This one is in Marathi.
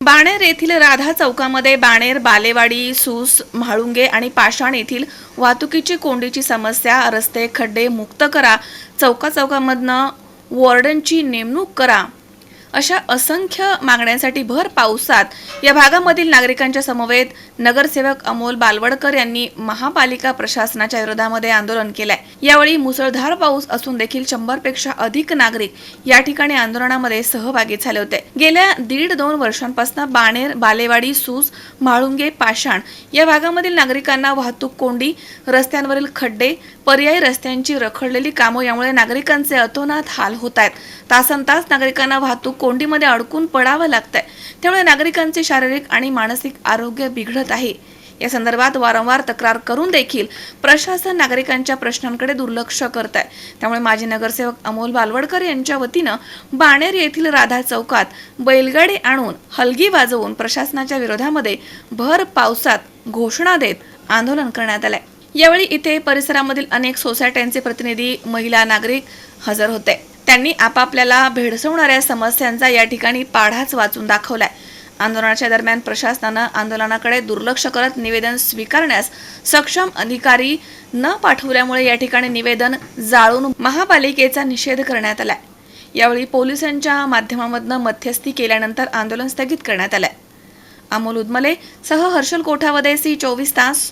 बाणेर येथील राधा चौकामध्ये बाणेर बालेवाडी सूस म्हाळुंगे आणि पाषाण येथील वाहतुकीची कोंडीची समस्या रस्ते खड्डे मुक्त करा चौका चौकामधनं वॉर्डनची नेमणूक करा. अशा असंख्य मागण्यांसाठी भर पावसात या भागामधील नागरिकांच्या समवेत नगरसेवक अमोल बालवडकर यांनी महापालिका प्रशासनाच्या विरोधामध्ये आंदोलन केलंय. यावेळी मुसळधार पाऊस असून देखील शंभरपेक्षा अधिक नागरिक या ठिकाणी आंदोलनामध्ये सहभागी झाले होते. गेल्या दीड दोन वर्षांपासून बाणेर बालेवाडी सूस म्हाळुंगे पाषाण या भागामधील नागरिकांना वाहतूक कोंडी रस्त्यांवरील खड्डे पर्यायी रस्त्यांची रखडलेली कामं यामुळे नागरिकांचे अतोनात हाल होत आहेत. तासन तास नागरिकांना वाहतूक कोंडीमध्ये अडकून पडावं लागतंय. त्यामुळे नागरिकांचे शारीरिक आणि मानसिक आरोग्य बिघडत आहे. या संदर्भात वारंवार तक्रार करून देखील प्रशासन नागरिकांच्या प्रश्नांकडे दुर्लक्ष करत आहे त्यामुळे माजी नगरसेवक अमोल बालवडकर यांच्या वतीनं बाणेर येथील राधा चौकात बैलगाडी आणून हलगी वाजवून प्रशासनाच्या विरोधामध्ये भर पावसात घोषणा देत आंदोलन करण्यात आलंय. यावेळी इथे परिसरामधील अनेक सोसायट्यांचे प्रतिनिधी महिला नागरिक हजर होते. त्यांनी आपापल्याला भेडसवणाऱ्या समस्यांचा या ठिकाणी पाढाच वाचून दाखवलाय. आंदोलनाच्या दरम्यान प्रशासनानं आंदोलनाकडे दुर्लक्ष करत निवेदन स्वीकारण्यास सक्षम अधिकारी न पाठवल्यामुळे या ठिकाणी निवेदन जाळून महापालिकेचा निषेध करण्यात आलाय. यावेळी पोलिसांच्या माध्यमामधनं मध्यस्थी केल्यानंतर आंदोलन स्थगित करण्यात आलंय. अमोल उदमले सह हर्षल कोठावदे सी चोवीस तास